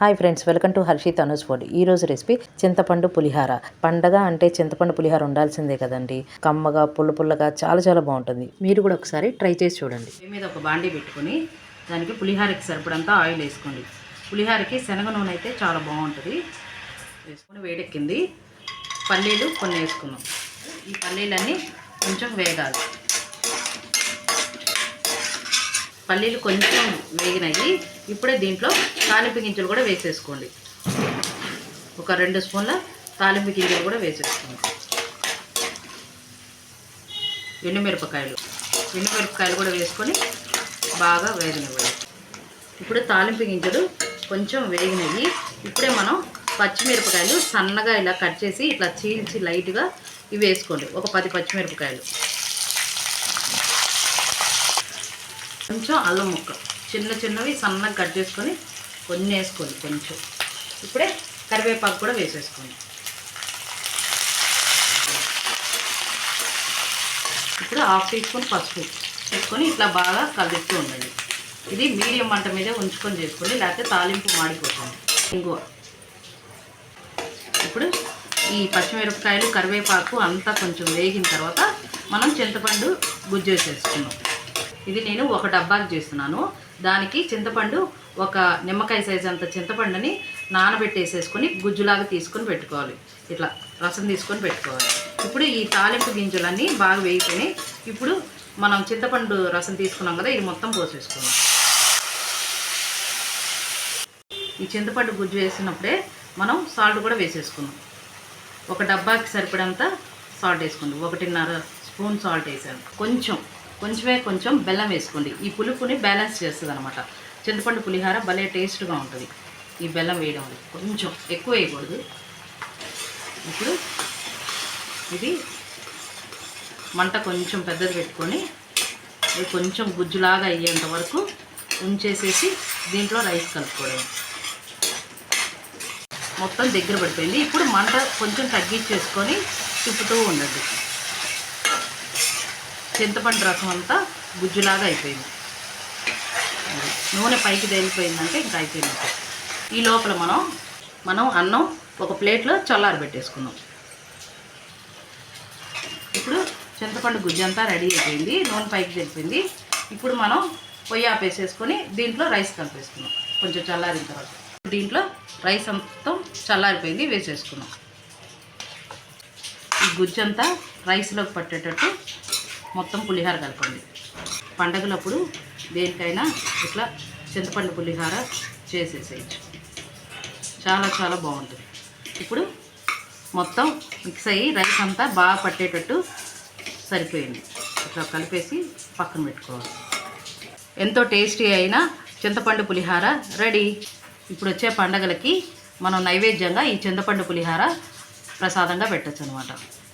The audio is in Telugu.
Hi friends welcome to Harshit Anu's food. ఈరోజు రెసిపీ చింతపండు పులిహార. పండగ అంటే చింతపండు పులిహార ఉండాల్సిందే కదండి. కమ్మగా పుల్ల పుల్లగా చాలా చాలా బాగుంటుంది. మీరు కూడా ఒకసారి ట్రై చేసి చూడండి. మీద ఒక బాండీ పెట్టుకుని దానికి పులిహారకి సరిపడంతా ఆయిల్ వేసుకోండి. పులిహారకి శనగ నూనె అయితే చాలా బాగుంటుంది. వేసుకొని వేడెక్కింది. పల్లీలు కొన్ని వేసుకున్నాం ఈ పల్లీలన్నీ కొంచెం వేగాలి. పల్లీలు కొంచెం వేగినాయి. ఇప్పుడే దీంట్లో తాలింపు గింజలు కూడా వేసేసుకోండి. ఒక రెండు స్పూన్ల తాలింపు గింజలు కూడా వేసేసుకోండి. ఎండుమిరపకాయలు. ఎండుమిరపకాయలు కూడా వేసుకొని బాగా వేగనివ్వండి. ఇప్పుడు తాలింపు గింజలు కొంచెం వేగినవి ఇప్పుడే మనం పచ్చిమిరపకాయలు సన్నగా ఇలా కట్ చేసి ఇట్లా చీల్చి లైట్గా ఇవి వేసుకోండి. ఒక పది పచ్చిమిరపకాయలు. కొంచెం అల్లం ముక్క. చిన్న చిన్నవి సన్నగా కట్ చేసుకొని కొన్ని వేసుకోండి కొంచెం. ఇప్పుడే కరివేపాకు కూడా వేసేసుకోండి. ఇప్పుడు హాఫ్ టీ స్పూన్ పసుపు వేసుకొని ఇట్లా బాగా కలుపుతూ ఉండండి. ఇది మీడియం మంట మీద ఉంచుకొని చేసుకోండి లేకపోతే తాలింపు మాడిపోతుంది. ఇంగువ. ఇప్పుడు ఈ పచ్చిమిరపకాయలు కరివేపాకు అంతా కొంచెం వేగిన తర్వాత మనం చింతపండు గుజ్జు వేసేసుకున్నాం ఇది నేను ఒక డబ్బాకి చేస్తున్నాను. దానికి చింతపండు ఒక నిమ్మకాయ సైజ్ అంత చింతపండుని నానబెట్టేసేసుకొని గుజ్జులాగా తీసుకొని పెట్టుకోవాలి. ఇట్లా రసం తీసుకొని పెట్టుకోవాలి. ఇప్పుడు ఈ తాలింపు గింజలన్నీ బాగా వేసుకొని ఇప్పుడు మనం చింతపండు రసం తీసుకున్నాం కదా ఇది మొత్తం పోసేసుకున్నాం ఈ చింతపండు గుజ్జు వేసినప్పుడే మనం సాల్ట్ కూడా వేసేసుకున్నాం ఒక డబ్బాకి సరిపడంత సాల్ట్ వేసుకోండి ఒకటిన్నర స్పూన్ సాల్ట్ వేసాను. కొంచెం కొంచెమే కొంచెం బెల్లం వేసుకోండి. ఈ పులుపుని బ్యాలెన్స్ చేస్తుంది అనమాట చింతపండు పులిహార భలే టేస్ట్గా ఉంటుంది. ఈ బెల్లం వేయడం వల్ల కొంచెం ఎక్కువ వేయకూడదు. ఇప్పుడు ఇది మంట కొంచెం పెద్దది పెట్టుకొని ఇది కొంచెం గుజ్జులాగా అయ్యేంత వరకు ఉంచేసేసి దీంట్లో రైస్ కలుపుకోవడం మొత్తం దగ్గర పడిపోయింది. ఇప్పుడు మంట కొంచెం తగ్గించేసుకొని తిప్పుతూ ఉండండి. చింతపండు రసం అంతా గుజ్జులాగా అయిపోయింది. నూనె పైకి తేలిపోయిందంటే ఇంకా అయిపోయింది. ఈ లోపల మనం మనం అన్నం ఒక ప్లేట్లో చల్లారి పెట్టేసుకున్నాం. ఇప్పుడు చింతపండు గుజ్జు అంతా రెడీ అయిపోయింది నూనె పైకి తెలిపింది ఇప్పుడు మనం పొయ్యి ఆపేసేసుకొని దీంట్లో రైస్ కలిపేసుకున్నాం కొంచెం చల్లారిన తర్వాత. దీంట్లో రైస్ అంతా చల్లారిపోయింది వేసేసుకున్నాం. ఈ గుజ్జంతా రైస్లోకి పట్టేటట్టు మొత్తం పులిహార కలపండి పండగలప్పుడు దేనికైనా ఇట్లా చింతపండు పులిహార చేసేసేయచ్చు చాలా చాలా బాగుంటుంది. ఇప్పుడు మొత్తం మిక్స్ అయ్యి రైస్ అంతా బాగా పట్టేటట్టు సరిపోయింది. ఇట్లా కలిపేసి పక్కన పెట్టుకోవాలి. ఎంతో టేస్టీ అయిన చింతపండు పులిహార రెడీ. ఇప్పుడు వచ్చే పండగలకి మనం నైవేద్యంగా ఈ చింతపండు పులిహార ప్రసాదంగా పెట్టచ్చు అనమాట